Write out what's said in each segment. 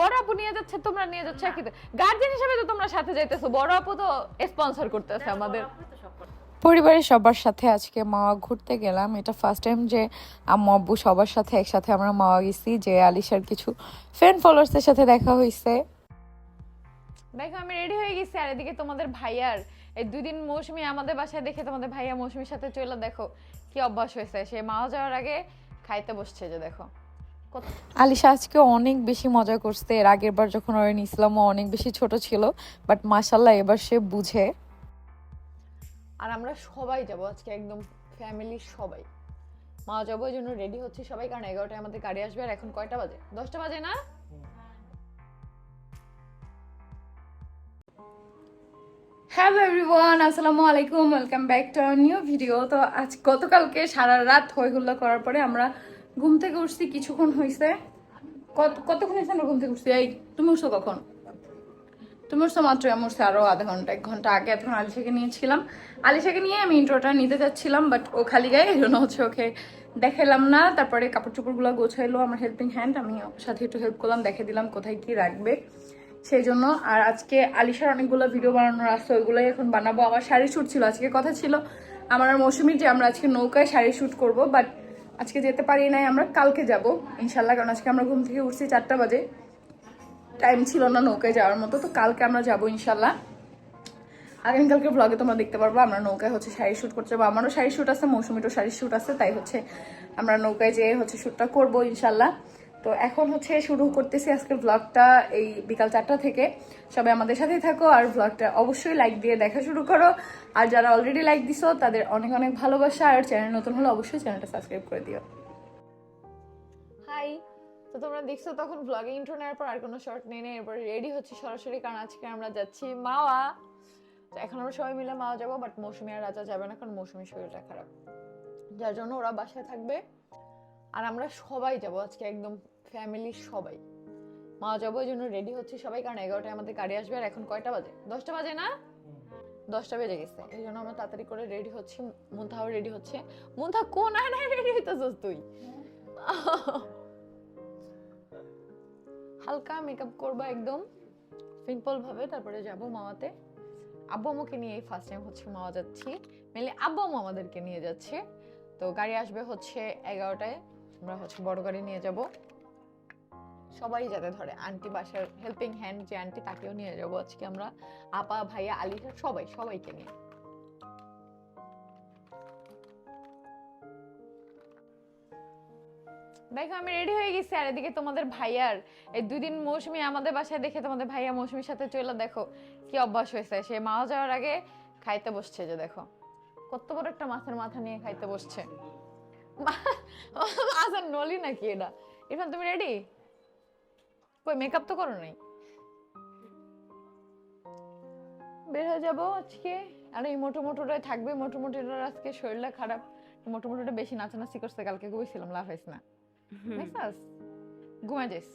বড় আপু নিয়ে যাচ্ছে তোমরা নিয়ে যাচ্ছে একই গার্জেন হিসেবে তো তোমরা সাথে যাইতেছো বড় আপু তো স্পন্সর করতেছে আমাদের। পরিবারের সবার সাথে আজকে মাওয়া ঘুরতে গেলাম। এটা ফার্স্ট টাইম যে আম্মু আব্বু সবার সাথে একসাথে আমরা মাওয়া গেছি যে আলিশার কিছু ফ্রেন্ড ফলোয়ার্সের সাথে দেখা হয়েছে দেখো আমি রেডি হয়ে গেছি। আর এদিকে তোমাদের ভাইয়ার এই দুই দিন মৌসুমি আমাদের বাসায় দেখে তোমাদের ভাইয়া মৌসুমির সাথে চলে দেখো কি অভ্যাস হয়েছে। সে মাও যাওয়ার আগে খাইতে বসছে যে দেখো। আলিশা আজকে অনেক বেশি মজা করছে। এর আগের বার যখন ওরা নিছিলাম ও অনেক বেশি ছোট ছিল বাট মাসাল্লাহ এবার সে বুঝে। আর আমরা সবাই যাব আজকে একদম ফ্যামিলির সবাই। মা যাব ওই জন্য রেডি হচ্ছে সবাই কারণ এগারোটায় আমাদের গাড়ি আসবে আর এখন কয়টা বাজে? দশটা বাজে না? হ্যালো এভরিওয়ান আসসালামু আলাইকুম welcome back to our new video তো আজ গতকালকে সারা রাত হই হুল্লা করার পরে আমরা ঘুম থেকে উঠছি, কিছুক্ষণ হয়েছে কত, কতক্ষণ হয়েছে ঘুম থেকে উঠছি? এই, তুমি উঠছো কখন? তুমি উঠছো মাত্র, আমি উঠছি আরও আধা ঘণ্টা, এক ঘণ্টা আগে এতক্ষণ আলিশাকে নিয়েছিলাম। আলিশাকে নিয়ে আমি ইন্ট্রোটা নিতে যাচ্ছিলাম বাট ও খালি গায়ে, এই জন্য হচ্ছে ওকে দেখালাম না। তারপরে কাপড় চোপড়গুলো গোছাইলো, আমার হেল্পিং হ্যান্ড আমি ওর সাথে একটু হেল্প করলাম, দেখে দিলাম কোথায় কি রাখবে। সেই জন্য, আর আজকে আলিশার অনেকগুলো ভিডিও বানানোর আছে, ওইগুলোই এখন বানাবো। আমার শাড়ি শ্যুট ছিল, আজকে কথা ছিল, আমার মৌসুমীর যে আমরা আজকে নৌকায় শাড়ি শ্যুট করব বাট আজকে যেতে পারি নাই, আমরা কালকে যাব, ইনশাল্লাহ, কারণ আজকে আমরা ঘুম থেকে উঠছি চারটা বাজে। টাইম ছিল না নৌকায় যাওয়ার মতো, তো কালকে আমরা যাব, ইনশাল্লাহ। আগামীকালকে ব্লগে তোমরা দেখতে পারব, আমরা নৌকায় হচ্ছে শাড়ি শ্যুট করতে যাব। আমারও শাড়ি শ্যুট আছে, মৌসুমিরও শাড়ি শ্যুট আছে, তাই হচ্ছে আমরা নৌকায় যেয়ে হচ্ছে শ্যুটটা করব, ইনশাল্লাহ। তো এখন হচ্ছে শুরু করতেছি আজকের ব্লগটা এই বিকাল চারটা থেকে। সবাই আমাদের সাথেই থাকো আর ব্লগটা অবশ্যই লাইক দিয়ে দেখা শুরু করো। আর যারা অলরেডি লাইক দিছো, তাদের অনেক অনেক ভালোবাসা। আর চ্যানেল নতুন হলে অবশ্যই চ্যানেলটা সাবস্ক্রাইব করে দিও। হাই তো তোমরা দেখছ তখন ব্লগে ইন্ট্রো নেওয়ার পর আর কোনো শর্ট নেই নেই। এরপর রেডি হচ্ছে সরাসরি, কারণ আজকে আমরা যাচ্ছি মাওয়া। তো এখন আমরা সবাই মিলে মাওয়া যাব বাট মৌসুমি আর রাজা যাবে না, কারণ মৌসুমির শরীরটা খারাপ। যার জন্য ওরা বাসায় থাকবে। আর আমরা সবাই যাব, আজকে একদম ফ্যামিলির সবাই। মা যাব জন্য রেডি হচ্ছে সবাই, কারণ এগারোটায় আমাদের গাড়ি আসবে আর এখন কয়টা বাজে? দশটা বাজে না? দশটা বেজে গেছে, এই জন্য আমরা তাড়াতাড়ি করে রেডি হচ্ছি। মুন্থাও রেডি হচ্ছে। মুন্থা, কোন আয়নায় রেডি হইতেছিস তুই? হালকা মেকআপ করব একদম সিম্পল ভাবে, তারপরে যাব মামাতে। আব্বু আম্মুকে নিয়ে ফার্স্ট টাইম হচ্ছে মামা যাচ্ছি। মেনলি আব্বু আম্মু আমাদেরকে নিয়ে যাচ্ছে। তো গাড়ি আসবে হচ্ছে এগারোটায়। আমরা হচ্ছে বড় গাড়ি নিয়ে যাব। সবাই যাতে ধরে আন্টি বাসার হেল্পিং হ্যান্ড যে আন্টি তাকেও নিয়ে যাব আজকে আমরা। আপা, ভাইয়া আলিশা সবাই, সবাইকে নিয়ে। দেখো, আমি রেডি হয়ে গেছি। আর এদিকে তোমাদের ভাইয়ার, এই দুই দিন মৌসুমি আমাদের বাসায় দেখে তোমাদের ভাইয়া মৌসুমির সাথে চলে দেখো, কি অভ্যাস হয়েছে। সে মা যাওয়ার আগে খাইতে বসছে যে দেখো। কত বড় একটা মাছের মাথা নিয়ে খাইতে বসছে। মাছের নলি নাকি এটা? ইরফান তুমি রেডি কই মেকআপ তো করো নাই? বের হয়ে যাব আজকে। আর এই মোটো মোটোটাই থাকবে। মোটো মোটোটার আজকে শরীরটা খারাপ। মোটো মোটোটা বেশি নাচানাচি করছে কালকে ঘুমিয়েছিলাম লাভ হয়েছে না দেখছাস? ঘুমা যাইস।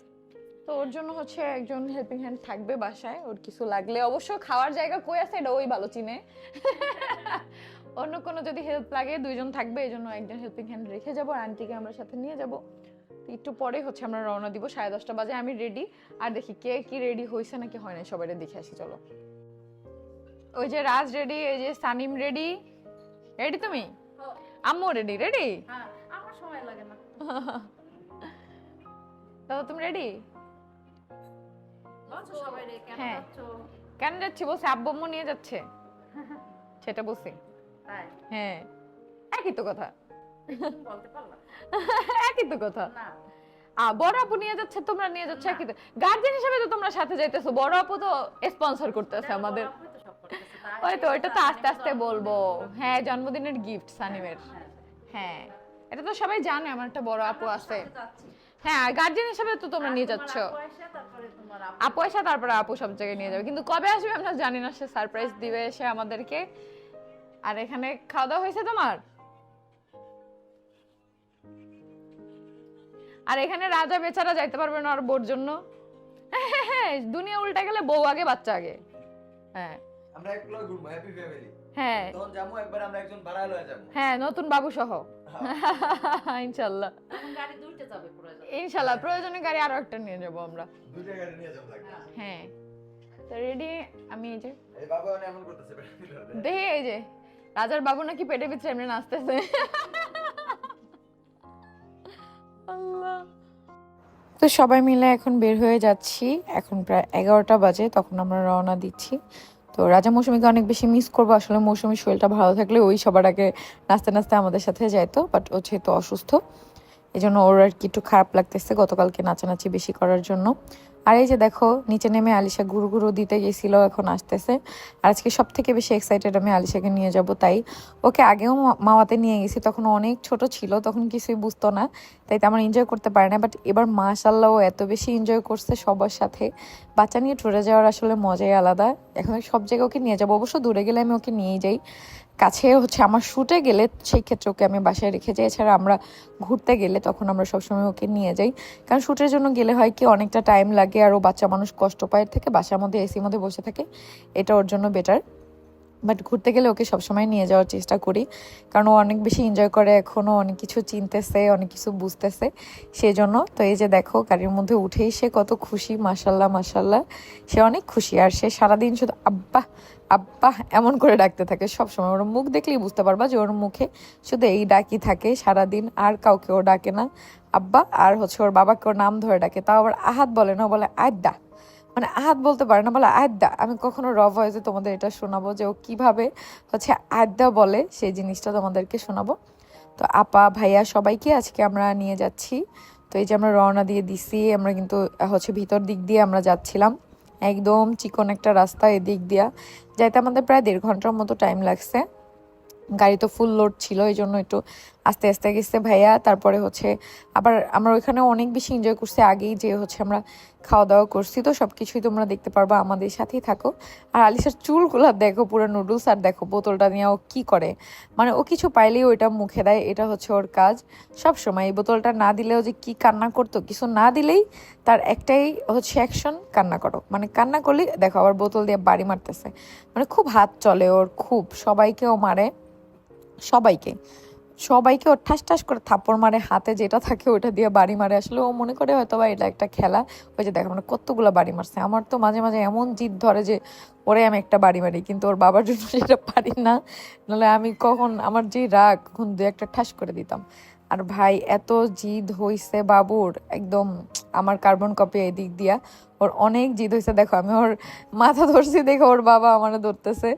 তো ওর জন্য হচ্ছে একজন হেল্পিং হ্যান্ড থাকবে বাসায়। ওর কিছু লাগলে অবশ্য খাওয়ার জায়গা কই আছে এটা ওই ভালো চিনে। অন্য কোনো যদি হেল্প লাগে দুইজন থাকবে এই জন্য একজন হেল্পিং হ্যান্ড রেখে যাব আর আন্টিকে আমরা সাথে নিয়ে যাব। একটু পরে হচ্ছে আমরা রওনা দিব সাড়ে দশটা বাজে আমি রেডি আর দেখি কে কি রেডি হয়েছে নাকি হয় না সবাই দেখে আসি চলো। ওই যে রাজ রেডি এই যে সানিম রেডি রেডি তুমি? আম্মু রেডি রেডি হ্যাঁ আমার সময় লাগে না। দাদা তুমি রেডি হ্যাঁ। যাচ্ছ কেন যাচ্ছি বলছে আব্বু আম্মু নিয়ে যাচ্ছে। সেটা বলছি। তাই? হ্যাঁ। একই তো কথা। বলতে একই তো কথা। না। বড় আপু নিয়ে যাচ্ছে তোমরা নিয়ে যাচ্ছ একই তো। গার্জেন হিসেবে তো তোমরা সাথে যাইতেছো বড় আপু তো স্পন্সর করতেছে আমাদের। ওই তো ওইটা তো আস্তে আস্তে বলব। হ্যাঁ জন্মদিনের গিফট সানিমের। হ্যাঁ, হ্যাঁ। এটা তো সবাই জানে আমার একটা বড় আপু আছে। হ্যাঁ গার্জেন হিসেবে তো তোমরা নিয়ে যাচ্ছ। আপু তারপরে আপু। সব জায়গায় নিয়ে যাবে। কিন্তু কবে আসবে আমরা জানি না সে সারপ্রাইজ দিবে সে আমাদেরকে। আর এখানে খাওয়া দাওয়া হয়েছে তোমার? আর এখানে রাজা বেচারা যাইতে পারবে না আর বোর জন্য। দুনিয়া উল্টে গেলে বউ আগে বাচ্চা আগে। হ্যাঁ। আমরা এক ঘুরবো হ্যাপি ফ্যামিলি হ্যাঁ। তখন যাব একবার আমরা একজন ভাড়া লয়ে যাব। হ্যাঁ নতুন বাবু সহ। ইনশাল্লাহ। গাড়ি দুইটা যাবে প্রয়োজন। ইনশাল্লাহ প্রয়োজনে গাড়ি আরও একটা নিয়ে যাব আমরা। দুইটা গাড়ি নিয়ে যাব লাগবে। হ্যাঁ। তো রেডি আমি এই যে এই বাবা মানে এমন করতেছে। দেখে এই যে। রাজার বাবু নাকি পেটে পিছনে এমনি নাচতেছে। তো সবাই মিলে এখন বের হয়ে যাচ্ছি। এখন প্রায় এগারোটা বাজে তখন আমরা রওনা দিচ্ছি। তো রাজা মৌসুমীকে অনেক বেশি মিস করব। আসলে মৌসুমীর শরীরটা ভালো থাকলে ওই সবার আগে নাচতে নাচতে আমাদের সাথে যাইতো বাট ও যেহেতু অসুস্থ এই জন্য ওর আর কি একটু খারাপ লাগতেছে গতকালকে নাচানাচি বেশি করার জন্য। আর এই যে দেখো, নিচে নেমে আলিশা গুরু গুরু দিতে গেছিল, এখন আসতেছে। আর আজকে সব থেকে বেশি এক্সাইটেড আমি আলিশাকে নিয়ে যাব, তাই। ওকে আগেও মামাতে নিয়ে গেছি, তখন অনেক ছোট ছিল, তখন কিছুই বুঝতো না। তাই তো আমার এনজয় করতে পারে না বাট এবার মাশাল্লাহ ও এত বেশি এনজয় করছে সবার সাথে। বাচ্চা নিয়ে ট্যুরে যাওয়ার আসলে মজাই আলাদা। এখন সব জায়গায় ওকে নিয়ে যাব, অবশ্য দূরে গেলে আমি ওকে নিয়েই যাই। কাছে হচ্ছে আমার শুটে গেলে সেই ক্ষেত্রে ওকে আমি বাসায় রেখে যাই, এছাড়া আমরা ঘুরতে গেলে তখন আমরা সবসময় ওকে নিয়ে যাই। কারণ শ্যুটের জন্য গেলে হয় কি, অনেকটা টাইম লাগে। আর ও বাচ্চা মানুষ কষ্ট পায় থেকে বাসার মধ্যে এসির মধ্যে বসে থাকে, এটা ওর জন্য বেটার বাট ঘুরতে গেলে ওকে সবসময় নিয়ে যাওয়ার চেষ্টা করি। কারণ ও অনেক বেশি এনজয় করে এখনও অনেক কিছু চিনতেছে, অনেক কিছু বুঝতেছে সেই জন্য তো এই যে দেখো, গাড়ির মধ্যে উঠেই সে কত খুশি মাসাল্লাহ মাসাল্লাহ সে অনেক খুশি আর সে সারাদিন শুধু আব্বা আব্বা এমন করে ডাকতে থাকে। সবসময় ওর মুখ দেখলেই বুঝতে পারবা যে ওর মুখে শুধু এই ডাকি থাকে সারাদিন, আর কাউকে ও ডাকে না। আব্বা আর হচ্ছে ওর বাবাকে ওর নাম ধরে ডাকে, তাও আবার আহাত বলে না বলে আদ্দা মানে আহাত বলতে পারে না, বলে আদ্দা আমি কখনো র ভয়েসে তোমাদের এটা শোনাবো যে ও কীভাবে হচ্ছে আদ্দা বলে সেই জিনিসটা তোমাদেরকে শোনাবো। তো আপা, ভাইয়া, সবাইকে আজকে আমরা নিয়ে যাচ্ছি। তো এই যে আমরা রওনা দিয়ে দিছি, আমরা কিন্তু হচ্ছে ভিতর দিক দিয়ে আমরা যাচ্ছিলাম। একদম চিকন একটা রাস্তা এদিক দিয়া। যাইতে আমাদের প্রায় দেড় ঘণ্টার মতো টাইম লাগছে। গাড়ি তো ফুল লোড ছিল এই জন্য একটু আস্তে আস্তে গেছে ভাইয়া। তারপরে হচ্ছে আবার আমরা ওইখানে অনেক বেশি এনজয় করছি। আগেই যে হচ্ছে আমরা খাওয়া দাওয়া করছি, তো সব কিছুই তোমরা দেখতে পারবা, আমাদের সাথেই থাকো। আর আলিশার চুলগুলো দেখো, পুরো নুডলস আর দেখো বোতলটা নিয়ে ও কি করে। মানে ও কিছু পাইলেই ওইটা মুখে দেয়, এটা হচ্ছে ওর কাজ। সব সময় এই বোতলটা না দিলেও যে কি কান্না করতো, কিছু না দিলেই তার একটাই হচ্ছে অ্যাকশন কান্না করো। মানে কান্না করলেই দেখো আবার বোতল দিয়ে বাড়ি মারতেছে। মানে খুব হাত চলে ওর, খুব। সবাইকেও মারে, সবাইকে। সবাইকে ওর ঠাস ঠাস করে থাপ্পড় মারে, হাতে যেটা থাকে ওটা দিয়ে বাড়ি মারে। আসলে ও মনে করে হয়তো বা এটা একটা খেলা। ওই যে দেখো মানে কতগুলো বাড়ি মারছে। আমার তো মাঝে মাঝে এমন জিদ ধরে যে, ওরে, আমি একটা বাড়ি মারি। কিন্তু ওর বাবার জন্য সেটা পারি না। নাহলে আমি কখন, আমার যে রাগ, কখন দু একটা ঠাস করে দিতাম। আর ভাই, এত জিদ হইছে বাবুর, একদম আমার কার্বন কপি এদিক দিয়া। ওর অনেক জিদ হয়েছে দেখো, আমি ওর মাথা ধরছি দেখো ওর বাবা আমার ধরতেছে।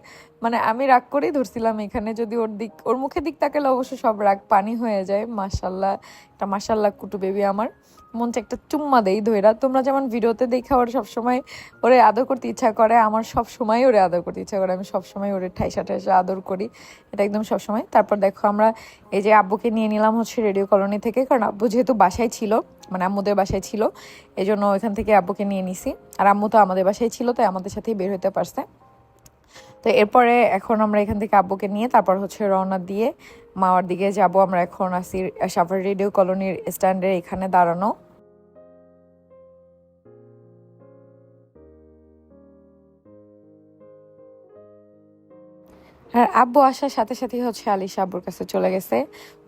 মানে আমি রাগ করেই ধরছিলাম এখানে, যদি ওর দিক, ওর মুখের দিক তাকালে অবশ্য সব রাগ পানি হয়ে যায়। মাসাল্লাহ একটা মাসাল্লাহ কুটু বেবি আমার। মন চায় একটা চুম্মা দেই ধৈরা তোমরা যেমন ভিডিওতে দেখা ওর সবসময় ওরে আদর করতে ইচ্ছা করে, আমার সব সময় ওরে আদর করতে ইচ্ছা করে। আমি সবসময় ওরে ঠাইসা ঠাইসা আদর করি। এটা একদম সবসময়। তারপর দেখো আমরা এই যে আব্বুকে নিয়ে নিলাম হচ্ছে রেডিও কলোনি থেকে, কারণ আব্বু যেহেতু বাসায় ছিল মানে আম্মুদের বাসায় ছিল এই জন্য ওইখান থেকে আব্বুকে নিয়ে নিছি। আর আম্মু তো আমাদের বাসায় ছিল, তাই আমাদের সাথেই বের হতে পারছে। তো এরপরে এখন আমরা এখান থেকে আব্বুকে নিয়ে তারপর হচ্ছে রওনা দিয়ে মাওয়ার দিকে যাব। আমরা এখন আসি সাফার রেডিও কলোনির স্ট্যান্ডের এখানে দাঁড়ানো। আর আব্বু আসার সাথে সাথে হচ্ছে আলিশা আব্বুর কাছে চলে গেছে।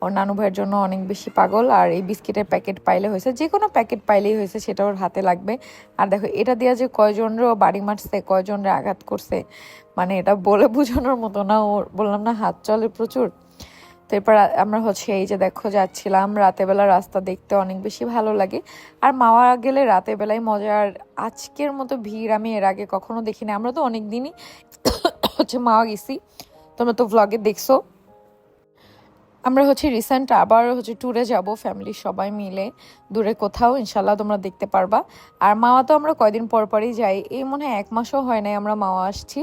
ওর নানু ভাইয়ের জন্য অনেক বেশি পাগল, আর এই বিস্কিটের প্যাকেট পাইলে হয়েছে যে কোনো প্যাকেট পাইলেই হয়েছে, সেটা ওর হাতে লাগবে। আর দেখো, এটা দিয়ে যে কয়জনরও বাড়ি মারছে, কয়জনরে আঘাত করছে মানে এটা বলে বোঝানোর মতো না, ওর বললাম না, হাত চলে প্রচুর। তো এরপর আমরা হচ্ছে এই যে দেখো, যাচ্ছিলাম রাতের বেলা রাস্তা দেখতে, অনেক বেশি ভালো লাগে। আর মাওয়া গেলে রাতের বেলায় মজা, আর আজকের মতো ভিড় আমি এর আগে কখনো দেখিনি, আমরা তো অনেক দিনই হচ্ছে মাওয়া গেছি। তোমরা তো ভ্লগে দেখছ। আমরা হচ্ছে রিসেন্ট আবার হচ্ছে ট্যুরে যাব ফ্যামিলি সবাই মিলে। দূরে কোথাও ইনশাল্লাহ তোমরা দেখতে পারবা। আর মাওয়া তো আমরা কয়দিন পর পরই যাই। এই মনে হয় এক মাসও হয় নাই আমরা মাওয়া আসছি।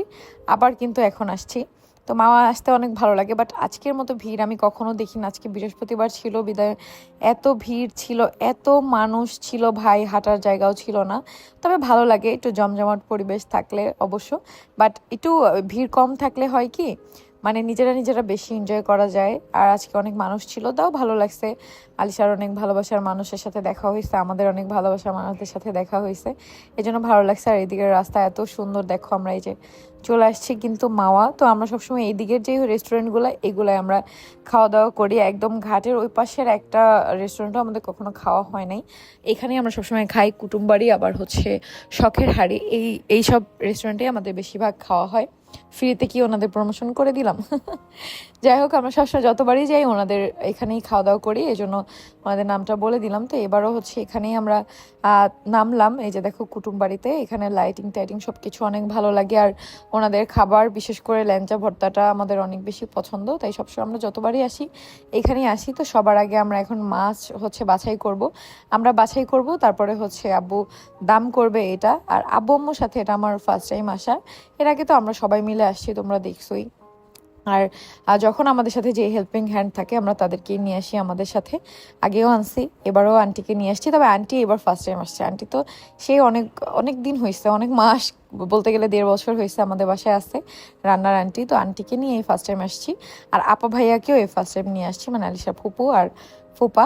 আবার কিন্তু এখন আসছি। তো মাওয়া আসতে অনেক ভালো লাগে বাট আজকের মতো ভিড় আমি কখনো দেখি না আজকে বৃহস্পতিবার ছিল, বিদায়। এত ভিড় ছিল, এত মানুষ ছিল ভাই, হাঁটার জায়গাও ছিল না। তবে ভালো লাগে, একটু জমজমাট পরিবেশ থাকলে অবশ্য। বাট একটু ভিড় কম থাকলে হয় কি মানে নিজেরা নিজেরা বেশি এনজয় করা যায়। আর আজকে অনেক মানুষ ছিল, তাও ভালো লাগছে। আলিশার অনেক ভালোবাসার মানুষের সাথে দেখা হয়েছে, আমাদের অনেক ভালোবাসার মানুষদের সাথে দেখা হয়েছে। এই জন্য ভালো লাগছে, আর এদিকের রাস্তা এত সুন্দর, দেখো আমরা এই যে চলে আসছে কিন্তু মাওয়া। তো আমরা সবসময় এই দিকের যে রেস্টুরেন্টগুলো এগুলাই আমরা খাওয়া দাওয়া করি। একদম ঘাটের ওই পাশের একটা রেস্টুরেন্টও আমাদের কখনো খাওয়া হয় নাই। এখানেই আমরা সবসময় খাই। কুটুমবাড়ি আবার হচ্ছে শখের হাড়ি। এই এই সব রেস্টুরেন্টে আমাদের বেশিরভাগ খাওয়া হয়। ফ্রিতে কি ওনাদের প্রমোশন করে দিলাম? যাই হোক, আমরা সবসময় যতবারই যাই ওনাদের এখানেই খাওয়া দাওয়া করি। এই জন্য ওনাদের নামটা বলে দিলাম। তো এবারও হচ্ছে এখানেই আমরা নামলাম। এই যে দেখো কুটুম বাড়িতে এখানে লাইটিং টাইটিং সব কিছু অনেক ভালো লাগে। আর ওনাদের খাবার, বিশেষ করে ল্যাংচা ভর্তাটা আমাদের অনেক বেশি পছন্দ, তাই সবসময় আমরা যতবারই আসি, এখানেই আসি। তো সবার আগে আমরা এখন মাছ হচ্ছে বাছাই করব। আমরা বাছাই করব, তারপরে হচ্ছে আব্বু দাম করবে এটা। আর আব্বু আম্মুর সাথে এটা আমার ফার্স্ট টাইম আসা এর আগে তো আমরা সবাই মিলে আসছি, তোমরা দেখছোই। আর যখন আমাদের সাথে যে হেল্পিং হ্যান্ড থাকে, আমরা তাদেরকে নিয়ে আসি আমাদের সাথে। আগেও আনছি, এবারও আন্টিকে নিয়ে আসছি। তবে আন্টি এবার ফার্স্ট টাইম আসছে। আন্টি তো সেই অনেক অনেক দিন হয়েছে অনেক মাস, বলতে গেলে দেড় বছর হয়েছে আমাদের বাসায় আসছে রান্নার আন্টি তো আন্টিকে নিয়ে এই ফার্স্ট টাইম আসছি। আর আপা ভাইয়াকেও এই ফার্স্ট টাইম নিয়ে আসছি মানে আলিশা ফুপু আর ফুপা।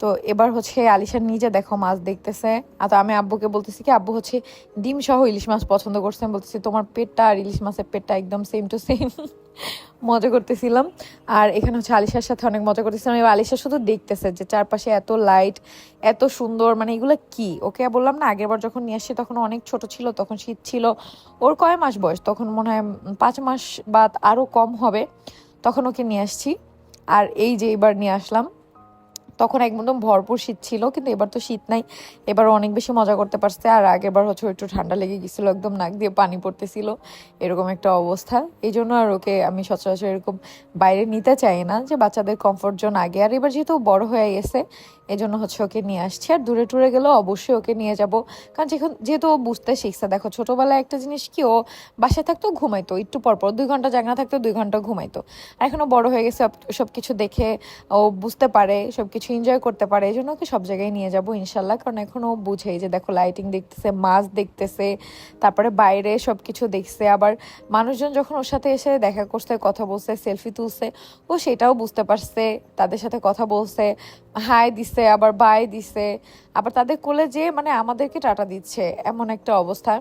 তো এবার হচ্ছে আলিশার নিজে দেখো মাছ দেখতেছে। আর তো আমি আব্বুকে বলতেছি কি, আব্বু হচ্ছে ডিম সহ ইলিশ মাছ পছন্দ করছে। আমি বলতেছি, তোমার পেটটা আর ইলিশ মাছের পেটটা একদম সেম টু সেম মজা করতেছিলাম। আর এখানে হচ্ছে আলিশার সাথে অনেক মজা করতেছিলাম। এবার আলিশা শুধু দেখতেছে যে চারপাশে এত লাইট এত সুন্দর মানে এগুলো কি? ওকে বললাম না, আগের বার যখন নিয়ে আসছি তখন অনেক ছোট ছিল, তখন শীত ছিল। ওর কয় মাস বয়স? তখন মনে হয় পাঁচ মাস বা আরও কম হবে। তখন ওকে নিয়ে আসছি। আর এই যে এবার নিয়ে আসলাম। তখন একদম ভরপুর শীত ছিল, কিন্তু এবার তো শীত নাই। এবার অনেক বেশি মজা করতে পারছে। আর আগেরবার হচ্ছে একটু ঠান্ডা লেগে গেছিল, একদম নাক দিয়ে পানি পড়তেছিল। এরকম একটা অবস্থা। এই জন্য আর ওকে আমি সচরাচর এরকম বাইরে নিতে চাই না, যে বাচ্চাদের কমফোর্ট জোন আগে। আর এবার যেহেতু বড় হয়ে গেছে এই জন্য হচ্ছে ওকে নিয়ে আসছি। আর দূরে টুরে গেলেও অবশ্যই ওকে নিয়ে যাব। কারণ যেখন, যেহেতু ও বুঝতে শিখছে, দেখো ছোটবেলায় একটা জিনিস কি, ও বাসায় থাকতো, ঘুমাইতো। একটু পর পর, দুই ঘণ্টা জাগনা থাকতো, দুই ঘণ্টা ঘুমাইতো। আর এখন ও বড় হয়ে গেছে সব কিছু দেখে ও বুঝতে পারে সব কিছু এনজয় করতে পারে এই জন্য ওকে সব জায়গায় নিয়ে যাব ইনশাল্লাহ। কারণ এখন ও বুঝে যে দেখো লাইটিং দেখতেছে মাছ দেখতেছে, তারপরে বাইরে সব কিছু দেখছে। আবার মানুষজন যখন ওর সাথে এসে দেখা করছে, কথা বলছে সেলফি তুলছে, ও সেটাও বুঝতে পারছে, তাদের সাথে কথা বলছে হাই দিছে, আবার বাই দিছে। আবার তাদের কোলে যে মানে আমাদেরকে টাটা দিচ্ছে, এমন একটা অবস্থা।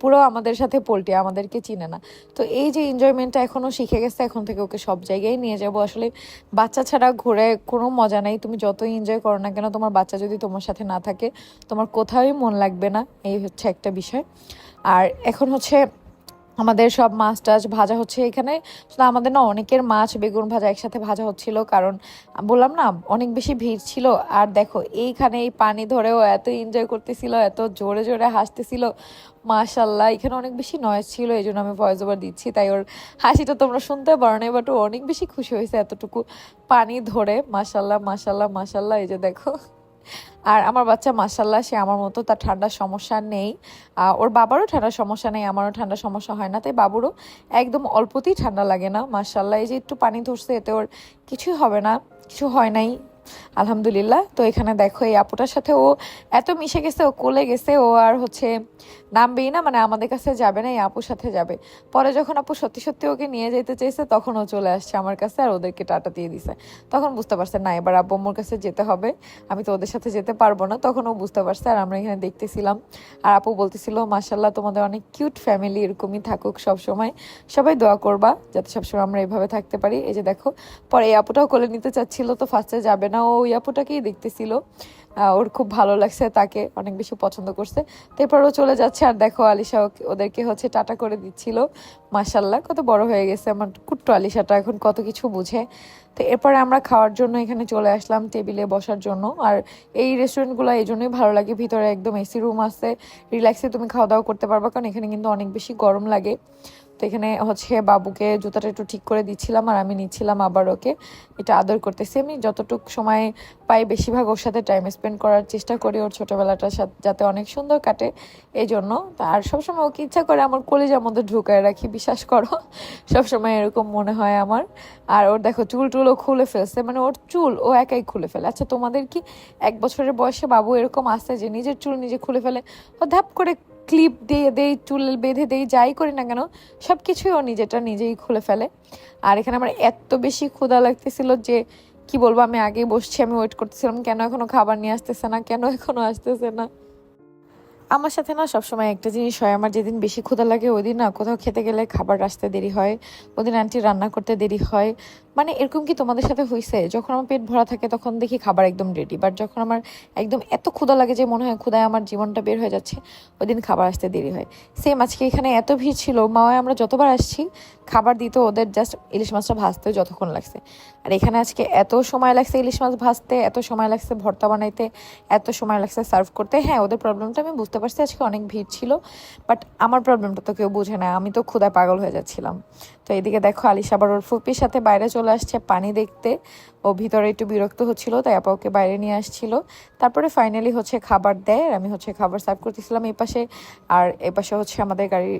পুরো আমাদের সাথে পোল্টে আমাদেরকে চিনে না। তো এই যে এনজয়মেন্টটা এখনও শিখে গেছে, এখন থেকে ওকে সব জায়গায় নিয়ে যাব। আসলে বাচ্চা ছাড়া ঘুরে কোনো মজা নাই। তুমি যতই এনজয় করো না কেন, তোমার বাচ্চা যদি তোমার সাথে না থাকে, তোমার কোথাওই মন লাগবে না। এই হচ্ছে একটা বিষয়। আর এখন হচ্ছে আমাদের সব মাছ টাছ ভাজা হচ্ছে এখানে। শুধু আমাদের না অনেকের মাছ বেগুন ভাজা একসাথে ভাজা হচ্ছিল, কারণ বললাম না, অনেক বেশি ভিড় ছিল। আর দেখো, এইখানে এই পানি ধরেও এত এনজয় করতেছিল, এত জোরে জোরে হাসতেছিল। মাশাল্লাহ এখানে অনেক বেশি নয়েজ ছিল এই জন্য আমি ভয়েস ওভার দিচ্ছি। তাই ওর হাসিটা তোমরা শুনতে পারো না বাট ও অনেক বেশি খুশি হয়েছে এতটুকু পানি ধরে। মাশাল্লাহ মাশাল্লাহ মাশাল্লাহ এই যে দেখো। আর আমার বাচ্চা মাসাল্লাহ সে আমার মতো, তার ঠান্ডার সমস্যা নেই। ওর বাবারও ঠান্ডার সমস্যা নেই, আমারও ঠান্ডার সমস্যা হয় না, তাই বাবুরও একদম অল্পতেই ঠান্ডা লাগে না মাসাল্লাহ এই যে একটু পানি ধরছে, এতে ওর কিছুই হবে না, কিছু হয় নাই। আলহামদুলিল্লাহ। তো এখানে দেখো এই আপুটার সাথে ও এত মিশে গেছে, ও কোলে গেছে, ও আর হচ্ছে নামবেই না মানে আমাদের কাছে যাবে না, এই আপুর সাথে যাবে। পরে যখন আপু সত্যি সত্যি ওকে নিয়ে যেতে চেয়েছে তখন ও চলে আসছে আমার কাছে আর ওদেরকে টাটা দিয়ে দিছে। তখন বুঝতে পারছে, না, এবার আব্বু আম্মুর কাছে যেতে হবে, আমি তো ওদের সাথে যেতে পারব না। তখন ও বুঝতে পারছে আর আমরা এখানে দেখতেছিলাম। আর আপু বলতেছিল মাসাল্লাহ তোমাদের অনেক কিউট ফ্যামিলি, এরকমই থাকুক সব সময় সবাই দোয়া করবা, যাতে সবসময় আমরা এভাবে থাকতে পারি। এই যে দেখো, পরে এই আপুটাও কোলে নিতে চাচ্ছিল, তো ফার্স্টে যাবে না, ও ওই আপুটাকেই দেখতেছিল। ওর খুব ভালো লাগছে তাকে, অনেক বেশি পছন্দ করছে। তারপর ও চলে যাচ্ছে, আর দেখো আলিশা ওদেরকে হচ্ছে টাটা করে দিচ্ছিল। মাসাল্লাহ কত বড় হয়ে গেছে আমার কুট্টু আলিশাটা, এখন কত কিছু বুঝে। তো এরপরে আমরা খাওয়ার জন্য এখানে চলে আসলাম টেবিলে বসার জন্য। আর এই রেস্টুরেন্টগুলো এই জন্যই ভালো লাগে, ভিতরে একদম এসি রুম আছে। রিল্যাক্সে তুমি খাওয়া দাওয়া করতে পারবা, কারণ এখানে কিন্তু অনেক বেশি গরম লাগে। তো এখানে হচ্ছে বাবুকে জুতাটা একটু ঠিক করে দিচ্ছিলাম আর আমি নিচ্ছিলাম আবার ওকে। এটা আদর করতেছি। আমি যতটুকু সময় পাই বেশিরভাগ ওর সাথে টাইম স্পেন্ড করার চেষ্টা করি ওর ছোটোবেলাটা সাথে, যাতে অনেক সুন্দর কাটে এই জন্য আর সবসময় ওকে ইচ্ছা করে আমার কলেজের মধ্যে ঢুকায় রাখি, বিশ্বাস করো। সবসময় এরকম মনে হয় আমার। আর ওর দেখো, চুল টুলও খুলে ফেলছে। মানে ওর চুল ও একাই খুলে ফেলে। আচ্ছা তোমাদের কি এক বছরের বয়সে বাবু এরকম আসছে যে নিজের চুল নিজে খুলে ফেলে, ও ধাপ করে ক্লিপ দিয়ে দেই, চুল বেঁধে দেই, যাই করি না কেন সব কিছুই ও নিজেটা নিজেই খুলে ফেলে। আর এখানে আমার এত বেশি ক্ষুধা লাগতেছিল যে, কি বলব, আমি আগেই বসছি, আমি ওয়েট করতেছিলাম, কেন এখনও খাবার নিয়ে আসতেছে না, কেন এখনও আসতেছে না? আমার সাথে না সবসময় একটা জিনিস হয়, আমার যেদিন বেশি ক্ষুধা লাগে ওই দিন না কোথাও খেতে গেলে খাবার আসতে দেরি হয় ওদিন আন্টি রান্না করতে দেরি হয় মানে এরকম কি তোমাদের সাথে হয়েছে যখন আমার পেট ভরা থাকে তখন দেখি খাবার একদম রেডি বাট যখন আমার একদম এত ক্ষুধা লাগে যে মনে হয় ক্ষুধায় আমার জীবনটা বের হয়ে যাচ্ছে ওই দিন খাবার আসতে দেরি হয়। সেম আজকে এখানে এত ভিড় ছিল, মাওয়ায় আমরা যতবার আসছি, খাবার দিত ওদের জাস্ট ইলিশ মাছটা ভাজতে যতক্ষণ লাগছে। আর এখানে আজকে এত সময় লাগছে ইলিশ মাছ ভাজতে, এত সময় লাগছে ভর্তা বানাইতে, এত সময় লাগছে সার্ভ করতে। হ্যাঁ ওদের প্রবলেমটা আমি বুঝতে পারছি, আজকে অনেক ভিড় ছিল বাট আমার প্রবলেমটা তো কেউ বুঝে না, আমি তো ক্ষুদায় পাগল হয়ে যাচ্ছিলাম। তো এদিকে দেখো আলিশা আবার ফুপির সাথে বাইরে চলে আসছে পানি দেখতে। ও ভিতরে একটু বিরক্ত হচ্ছিল, তাই আপা ওকে বাইরে নিয়ে আসছিল। তারপরে ফাইনালি হচ্ছে খাবার দেয়, আর আমি হচ্ছে খাবার সার্ভ করতেছিলাম এই পাশে। আর এ পাশে হচ্ছে আমাদের গাড়ি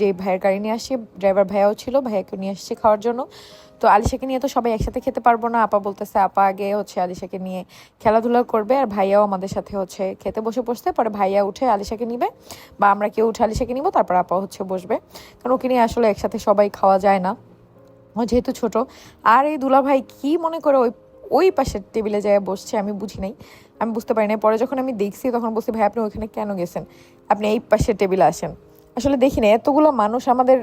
যে ভাইয়ের গাড়ি নিয়ে আসছি ড্রাইভার ভাইয়াও ছিল, ভাইয়াকে নিয়ে আসছে খাওয়ার জন্য। তো আলিশাকে নিয়ে তো সবাই একসাথে খেতে পারব না, আপা বলতেছে, আপা আগে হচ্ছে আলিশাকে নিয়ে খেলাধুলা করবে, আর ভাইয়াও আমাদের সাথে হচ্ছে খেতে বসে বসতে পরে ভাইয়া উঠে আলিশাকে নিবে, বা আমরা কেউ উঠে আলিশাকে নিব, তারপর আপা হচ্ছে বসবে। কারণ ওকে নিয়ে আসলে একসাথে সবাই খাওয়া যায় না। ও যেহেতু ছোট, আর এই দুলা ভাই কি মনে করে ওই ওই পাশের টেবিলে যায় বসছে আমি বুঝি নাই। আমি বুঝতে পারি না পরে যখন আমি দেখছি তখন বলছি, ভাই, আপনি ওইখানে কেন গেছেন? আপনি এই পাশের টেবিলে আসেন। আসলে দেখি না এতগুলো মানুষ আমাদের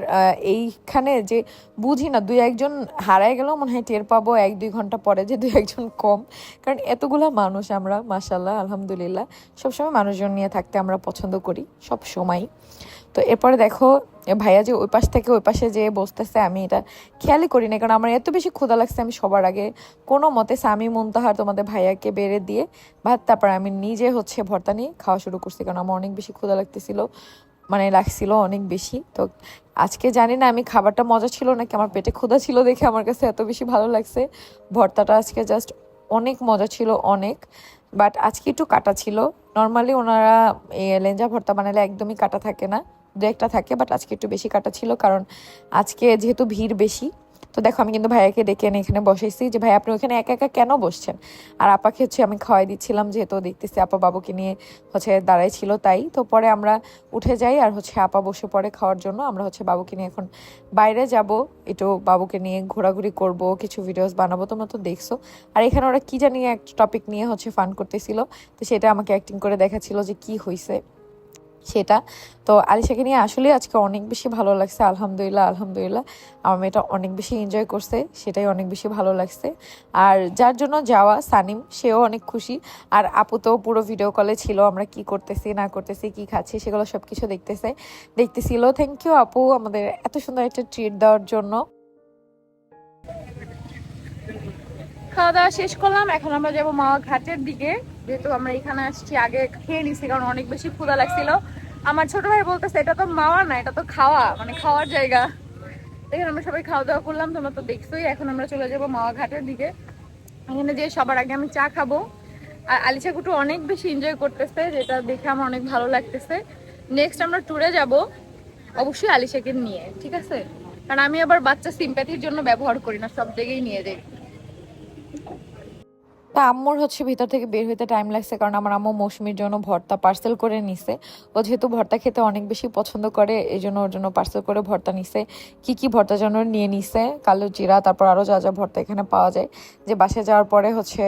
এইখানে যে বুঝি না, দুই একজন হারায় গেলেও মনে হয় টের পাবো এক দুই ঘণ্টা পরে যে দুই একজন কম। কারণ এতগুলো মানুষ আমরা মাসাল্লাহ আলহামদুলিল্লাহ, সবসময় মানুষজন নিয়ে থাকতে আমরা পছন্দ করি সব সময় তো এরপরে দেখো ভাইয়া যে ওই পাশ থেকে ওই পাশে যে বসতেছে, আমি এটা খেয়ালই করি না কারণ আমার এত বেশি ক্ষুধা লাগছে আমি সবার আগে কোনো মতে স্বামী মুনতাহার তোমাদের ভাইয়াকে বেড়ে দিয়ে ভাত তারপর আমি নিজে হচ্ছে ভর্তা নিয়ে খাওয়া শুরু করছি। কারণ আমার অনেক বেশি ক্ষুধা লাগতেছিল মানে লাগছিল অনেক বেশি। তো আজকে জানি না আমি খাবারটা মজা ছিল নাকি আমার পেটে ক্ষুধা ছিল দেখে আমার কাছে এত বেশি ভালো লাগছে। ভর্তাটা আজকে জাস্ট অনেক মজা ছিল, অনেক। বাট আজকে একটু কাটা ছিল। নর্মালি ওনারা এই লেঞ্জা ভর্তা বানালে একদমই কাটা থাকে না। দু একটা থাকে বাট আজকে একটু বেশি কাটা ছিল কারণ আজকে যেহেতু ভিড় বেশি, তো দেখো আমি কিন্তু ভাইয়াকে ডেকে এনে এখানে বসেছি যে, ভাই, আপনি ওখানে একা একা কেন বসছেন? আর আপাকে হচ্ছে আমি খাওয়াই দিচ্ছিলাম, যেহেতু দেখতেছি আপা বাবুকে নিয়ে হচ্ছে দাঁড়াই ছিল তাই। তো পরে আমরা উঠে যাই আর হচ্ছে আপা বসে পড়ে খাওয়ার জন্য। আমরা হচ্ছে বাবুকে নিয়ে এখন বাইরে যাব, একটু বাবুকে নিয়ে ঘোরাঘুরি করব, কিছু ভিডিওস বানাবো, তোমরা তো দেখছ। আর এখানে ওরা কী জানি এক টপিক নিয়ে হচ্ছে ফান করতেছিল, তো সেটা আমাকে অ্যাক্টিং করে দেখাচ্ছিল যে কি হয়েছে সেটা। তো আলিশাকে নিয়ে আসলে আজকে অনেক বেশি ভালো লাগছে, আলহামদুলিল্লাহ আলহামদুলিল্লাহ। আমার মেয়েটা অনেক বেশি এনজয় করছে, সেটাই অনেক বেশি ভালো লাগছে। আর যার জন্য যাওয়া সানিম, সেও অনেক খুশি। আর আপু তো পুরো ভিডিও কলে ছিল, আমরা কি করতেছি, না করতেছি, কি খাচ্ছি, সেগুলো সব কিছু দেখতেছে। দেখতেছিল থ্যাংক ইউ আপু, আমাদের এত সুন্দর একটা ট্রিট দেওয়ার জন্য। খাওয়া দাওয়া শেষ করলাম, এখন আমরা যাব মাওয়া ঘাটের দিকে। যেহেতু আমরা এখানে আসছি, আগে খেয়ে নিছি, কারণ অনেক বেশি ক্ষুধা লাগছিল। আমার ছোট ভাই বলতেছে, এটা তো মাওয়া না, এটা তো খাওয়া মানে খাওয়ার জায়গা। এখানে আমরা সবাই খাওয়া দাওয়া করলাম, তোমরা তো দেখছোই, এখন আমরা চলে যাব মাওয়া ঘাটের দিকে। এখানে যে সবার আগে আমি চা খাব। আর আলিশা কুটু অনেক বেশি এনজয় করতেছে, যেটা দেখে আমার অনেক ভালো লাগতেছে। নেক্সট আমরা ট্যুরে যাব, অবশ্যই আলিশাকে নিয়ে, ঠিক আছে? কারণ আমি আবার বাচ্চা সিম্প্যাথির জন্য ব্যবহার করি না, সব জায়গায় নিয়ে যাই। তা আম্মুর হচ্ছে ভিতর থেকে বের হইতে টাইম লাগছে, কারণ আমার আম্মু মৌসুমির জন্য ভর্তা পার্সেল করে নিছে। ও যেহেতু ভর্তা খেতে অনেক বেশি পছন্দ করে, এই জন্য ওর জন্য পার্সেল করে ভর্তা নিছে। কি কি ভর্তা জন্য নিয়ে নিছে, কালো জিরা, তারপর আরও যা যা ভর্তা এখানে পাওয়া যায়। যে বাসে যাওয়ার পরে হচ্ছে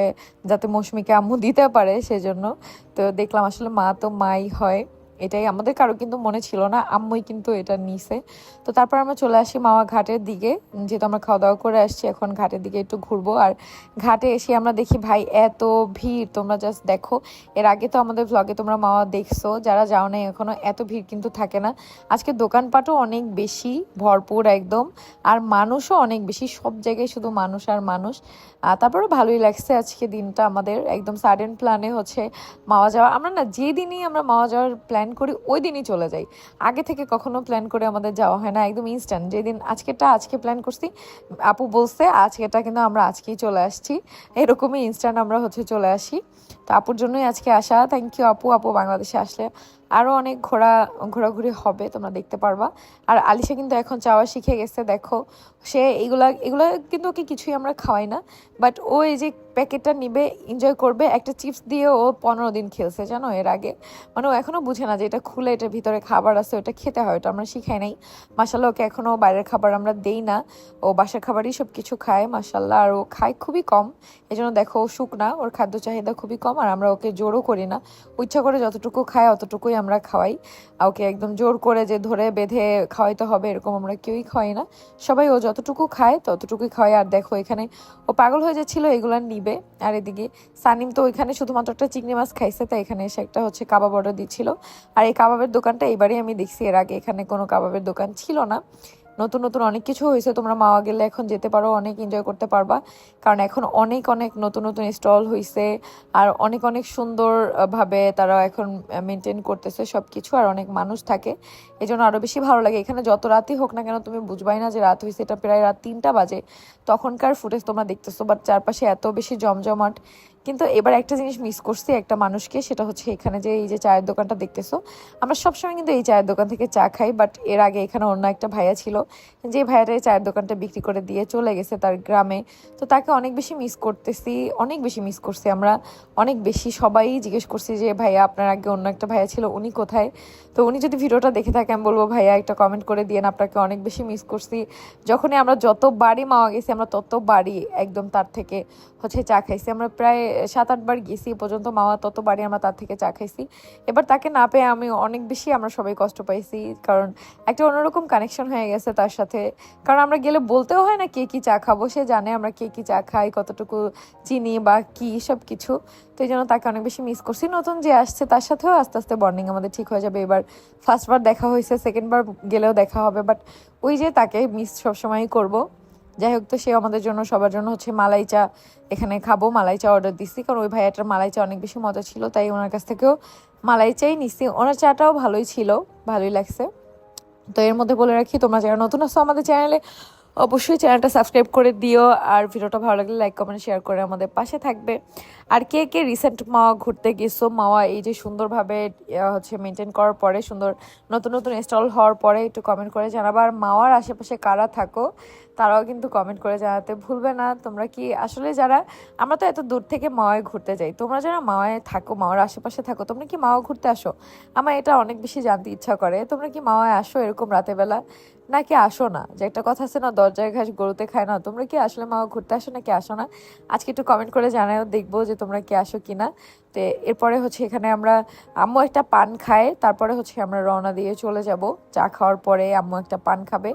যাতে মৌসুমিকে আম্মু দিতে পারে, সেজন্য। তো দেখলাম আসলে মা তো মাই হয়। এটাই আমাদের কারও কিন্তু মনে ছিল না, আম্মুই কিন্তু এটা নিছে। তো তারপর আমরা চলে আসি মামা ঘাটের দিকে যেহেতু আমরা খাওয়া দাওয়া করে আসছি, এখন ঘাটের দিকে একটু ঘুরবো। আর ঘাটে এসে আমরা দেখি, ভাই, এত ভিড়, তোমরা জাস্ট দেখো। এর আগে তো আমাদের ভ্লগে তোমরা মামা দেখছ, যারা যাও নাই এখনও, এত ভিড় কিন্তু থাকে না। আজকে দোকানপাটও অনেক বেশি ভরপুর একদম, আর মানুষও অনেক বেশি, সব জায়গায় শুধু মানুষ আর মানুষ। আর তারপরে ভালোই লাগছে আজকে দিনটা আমাদের, একদম সাডেন প্ল্যানে হচ্ছে মাওয়া যাওয়া। আমরা না, যেদিনই আমরা মাওয়া যাওয়ার প্ল্যান করি, ওই দিনই চলে যাই। আগে থেকে কখনো প্ল্যান করে আমাদের যাওয়া হয় না, একদম ইনস্ট্যান্ট যেদিন আজকেটা আজকে প্ল্যান করছি, আপু বলছে আজকেটা কিন্তু আমরা আজকেই চলে আসছি। এরকমই ইনস্ট্যান্ট আমরা হচ্ছে চলে আসি। তো আপুর জন্যই আজকে আসা। থ্যাংক ইউ আপু। আপু বাংলাদেশে আসলে আরও অনেক ঘোরা, ঘোরাঘুরি হবে, তোমরা দেখতে পারবা। আর আলিশা কিন্তু এখন চাওয়া শিখে গেছে, দেখো। সে এগুলা এগুলা কিন্তু ওকে কিছুই আমরা খাওয়াই না। বাট ও এই যে প্যাকেটটা নিবে এনজয় করবে, একটা চিপস দিয়ে ও পনেরো দিন খেলছে, জানো, এর আগে। মানে ও এখনও বুঝে না যে এটা খুলে এটার ভিতরে খাবার আছে, ওটা খেতে হয়, ওটা আমরা শিখাই নাই। মাসাল্লাহ ওকে এখনও বাইরের খাবার আমরা দেই না। ও বাসার খাবারই সব কিছু খায় মাসাল্লাহ আর ও খায় খুবই কম। এই জন্য দেখো, ও শুকনা ওর খাদ্য চাহিদা খুবই কম, আর আমরা ওকে জোরও করি না। ইচ্ছা করে যতটুকু খায়, অতটুকুই আমরা খাওয়াই। ওকে একদম জোর করে যে ধরে বেঁধে খাওয়াইতে হবে, এরকম আমরা কেউই খাওয়াই না। সবাই ও যতটুকু খায় ততটুকুই খাওয়াই আর দেখো, এখানে ও পাগল হয়ে যাচ্ছিল, এগুলো নিবে। আর এদিকে সানিম তো ওইখানে শুধুমাত্র একটা চিংড়ি মাছ খাইছে, তাই এখানে এসে একটা হচ্ছে কাবাব অর্ডার দিচ্ছিল। আর এই কাবাবের দোকানটা এবারেই আমি দেখছি, এর আগে এখানে কোনো কাবাবের দোকান ছিল না। নতুন নতুন অনেক কিছু হয়েছে। তোমরা মাওয়া গেলে এখন যেতে পারো অনেক এনজয় করতে পারবা। কারণ এখন অনেক অনেক নতুন নতুন স্টল হয়েছে আর অনেক অনেক সুন্দর আহ, ভাবে তারা এখন মেনটেন করতেছে সব কিছু আর অনেক মানুষ থাকে। এই জন্য আরও বেশি ভালো লাগে। এখানে যত রাতই হোক না কেন তুমি বুঝবাই না যে রাত হয়েছে এটা প্রায় রাত তিনটা বাজে। তখনকার ফুটেজ তোমরা দেখতেছো বাট চারপাশে এত বেশি জমজমাট। কিন্তু এবার একটা জিনিস মিস করছি একটা মানুষকে, সেটা হচ্ছে এখানে যে এই যে চায়ের দোকানটা দেখতেছো, আমরা সবসময় কিন্তু এই চায়ের দোকান থেকে চা খাই বাট এর আগে এখানে অন্য একটা ভাইয়া ছিল, যে ভাইয়াটা এই চায়ের দোকানটা বিক্রি করে দিয়ে চলে গেছে তার গ্রামে। তো তাকে অনেক বেশি মিস করতেছি, অনেক বেশি মিস করছি আমরা, অনেক বেশি সবাই জিজ্ঞেস করছি যে, ভাইয়া, আপনার আগে অন্য একটা ভাইয়া ছিল, উনি কোথায়? তো উনি যদি ভিডিওটা দেখে থাকে, আমি বলব, ভাইয়া, একটা কমেন্ট করে দিয়েন, আপনাকে অনেক বেশি মিস করছি। যখনই আমরা যত বাড়ি মাওয়া গেছি, আমরা তত বাড়ি একদম তার থেকে হচ্ছে চা খাইছি। আমরা প্রায় সাত আটবার গেছি পর্যন্ত মাওয়া ততবারই আমরা তার থেকে চা খাইছি। এবার তাকে না পেয়ে আমি অনেক বেশি আমরা সবাই কষ্ট পাইছি, কারণ একটা অন্যরকম কানেকশন হয়ে গেছে তার সাথে। কারণ আমরা গেলে বলতেও হয় না কে কী চা খাব, সে জানে আমরা কে কী চা খাই, কতটুকু চিনি বা কি সব কিছু তো এই জন্য তাকে অনেক বেশি মিস করছি। নতুন যে আসছে তার সাথেও আস্তে আস্তে বর্নিং আমাদের ঠিক হয়ে যাবে। এবার ফার্স্টবার দেখা হয়েছে সেকেন্ডবার গেলেও দেখা হবে। বাট ওই যে তাকে মিস সবসময়ই করব। যাই হোক তো সে আমাদের জন্য, সবার জন্য হচ্ছে মালাই চা এখানে খাব, মালাই চা অর্ডার দিচ্ছি কারণ ওই ভাইয়াটার মালাই চা অনেক বেশি মজা ছিল, তাই ওনার কাছ থেকেও মালাই চাই নিছি। ওনার চাটাও ভালোই ছিল, ভালোই লাগছে। তো এর মধ্যে বলে রাখি, তোমরা যারা নতুন আসছো আমাদের চ্যানেলে অবশ্যই চ্যানেলটা সাবস্ক্রাইব করে দিও, আর ভিডিওটা ভালো লাগলে লাইক কমেন্ট শেয়ার করে আমাদের পাশে থাকবে। আর কে কে রিসেন্ট মাওয়া ঘুরতে গেছো? মাওয়া এই যে সুন্দরভাবে হচ্ছে মেনটেন করার পরে, সুন্দর নতুন নতুন ইনস্টল হওয়ার পরে একটু কমেন্ট করে জানাবা। আর মাওয়ার আশেপাশে কারা থাকো, তারাও কিন্তু কমেন্ট করে জানাতে ভুলবে না। তোমরা কি আসলে যারা, আমরা তো এত দূর থেকে মাওয়ায় ঘুরতে যাই, তোমরা যারা মাওয়ায় থাকো, মাওয়ার আশেপাশে থাকো, তোমরা কি মাওয়া ঘুরতে আসো? আমার এটা অনেক বেশি জানতে ইচ্ছা করে। তোমরা কি মাওয়ায় আসো এরকম রাতে বেলা? নাকি আসো না? যে একটা কথা আছে না, দরজায় ঘাস গরুতে খায় না। তোমরা কি আসলে মা ঘুরতে আসো নাকি আসো না? আজকে একটু কমেন্ট করে জানাও দেখব যে তোমরা কি আসো কি না তো এরপরে হচ্ছে এখানে আমরা, আম্মু একটা পান খায়, তারপরে হচ্ছে আমরা রওনা দিয়ে চলে যাব। চা খাওয়ার পরে আম্মু একটা পান খাবে।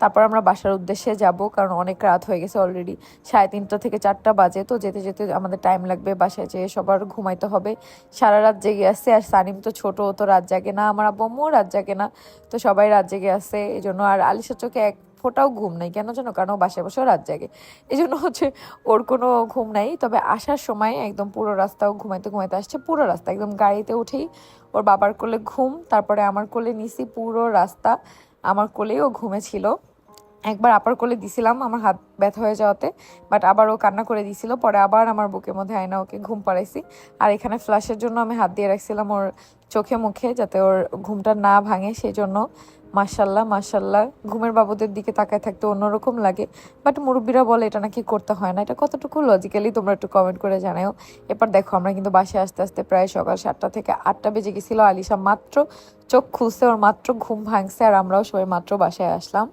তারপর আমরা বাসার উদ্দেশ্যে যাব, কারণ অনেক রাত হয়ে গেছে অলরেডি সাড়ে তিনটা থেকে চারটা বাজে, তো যেতে যেতে আমাদের টাইম লাগবে, বাসায় যেয়ে সবার ঘুমাইতে হবে। সারা রাত জেগে আসছে আর সানিম তো ছোট তো রাত জাগে না, আমার আব্বুও রাত জাগে না, তো সবাই রাত জেগে আসছে এই জন্য আর আলিশার চোখে এক ফোটাও ঘুম নাই, কেন জানো? কারণ ও বাসায় বসেও রাত জাগে। এই জন্য হচ্ছে ওর কোনো ঘুম নাই, তবে আসার সময় একদম পুরো রাস্তাও ঘুমাইতে ঘুমাইতে আসছে, পুরো রাস্তা, একদম গাড়িতে উঠেই ওর বাবার কোলে ঘুম, তারপরে আমার কোলে নিছি পুরো রাস্তা। আমার কোলেও ঘুমেছিল। একবার আপার কোলে দিছিলাম, আমার হাত ব্যথা হয়ে যাওয়াতে বাট আবার ও কান্না করে দিছিল, পরে আবার আমার বুকের মধ্যে আয়না ওকে ঘুম পাড়াইছি। আর এখানে ফ্লাশের জন্য আমি হাত দিয়ে রাখছিলাম ওর চোখে মুখে, যাতে ওর ঘুমটা না ভাঙে সেই জন্য মার্শাল্লাহ মার্শাল্লাহ ঘুমের বাবুদের দিকে তাকায় থাকতে অন্যরকম লাগে বাট মুরব্বীরা বলে এটা নাকি করতে হয় না, এটা কতটুকু লজিক্যালি তোমরা একটু কমেন্ট করে জানাও এরপর দেখো, আমরা কিন্তু বাসায় আস্তে আস্তে প্রায় সকাল সাতটা থেকে আটটা বেজে গেছিল, আলিশা মাত্র চোখ খুলছে, ওর মাত্র ঘুম ভাঙছে, আর আমরাও সবাই মাত্র বাসায় আসলাম।